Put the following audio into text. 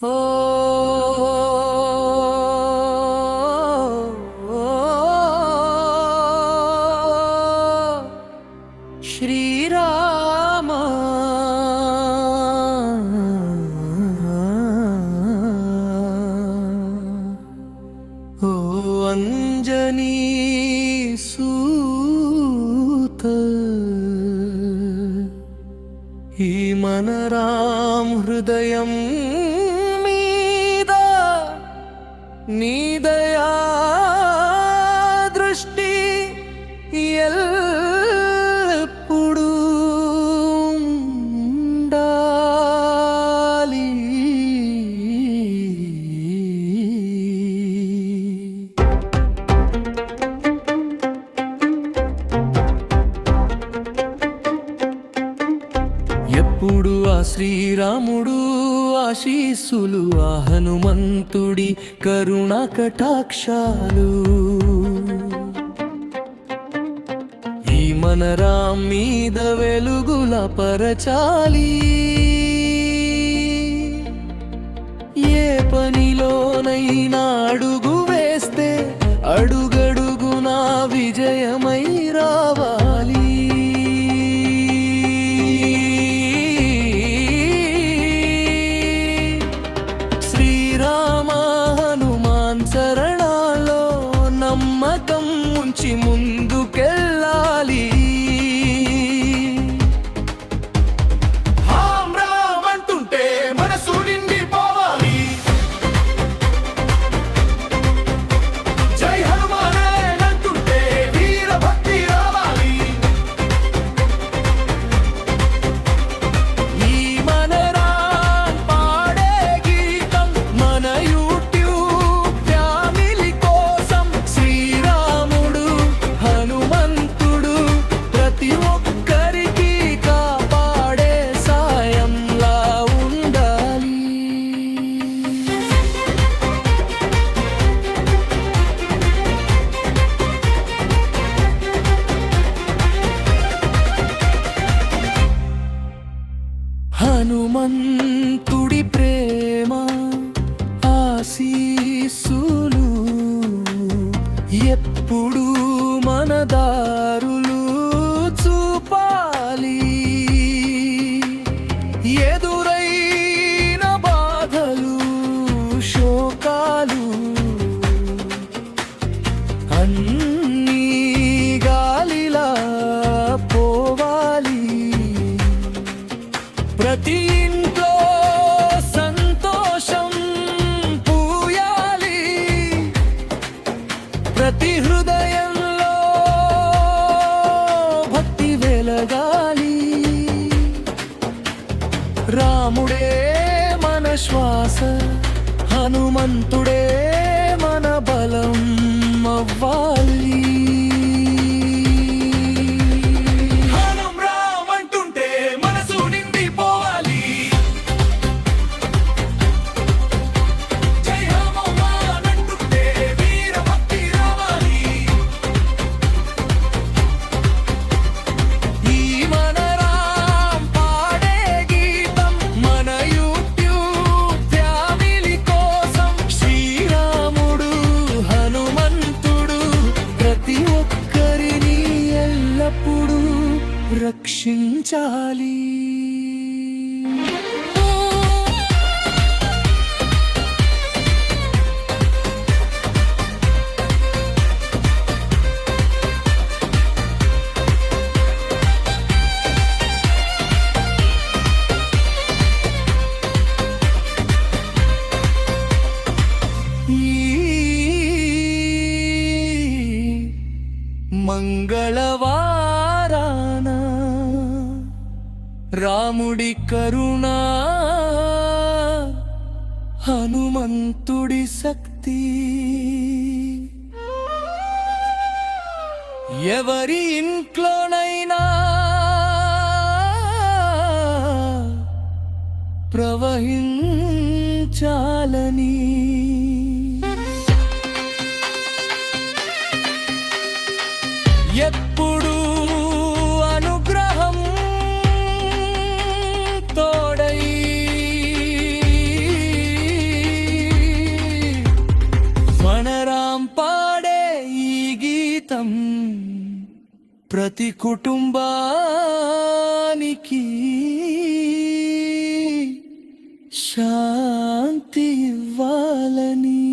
ഓ ശ്രീരാമ ഓ അഞ്ജനീ ഈ മനരാം ഹൃദയം శ్రీరాముడు ఆశీస్సులు ఆ హనుమంతుడి కరుణ కటాక్షాలు. ఈ మనరాం మీద వెలుగుల పరచాలి. ఏ పనిలోనైనా అడుగు వేస్తే అడుగు ఆశీస్సులు ఎప్పుడు మన దారులు చూపాలి. ఏదో రాముడే మన శ్వాస హనుమంతుడే మన బలం అవ్వాలి. రక్షించాలి. రాముడి కరుణ హనుమంతుడి శక్తి. ఎవరి ఇంట్లోనైనా ప్రవహించాలని పాడే ఈ గీతం ప్రతి కుటుంబానికి శాంతి ఇవ్వాలని.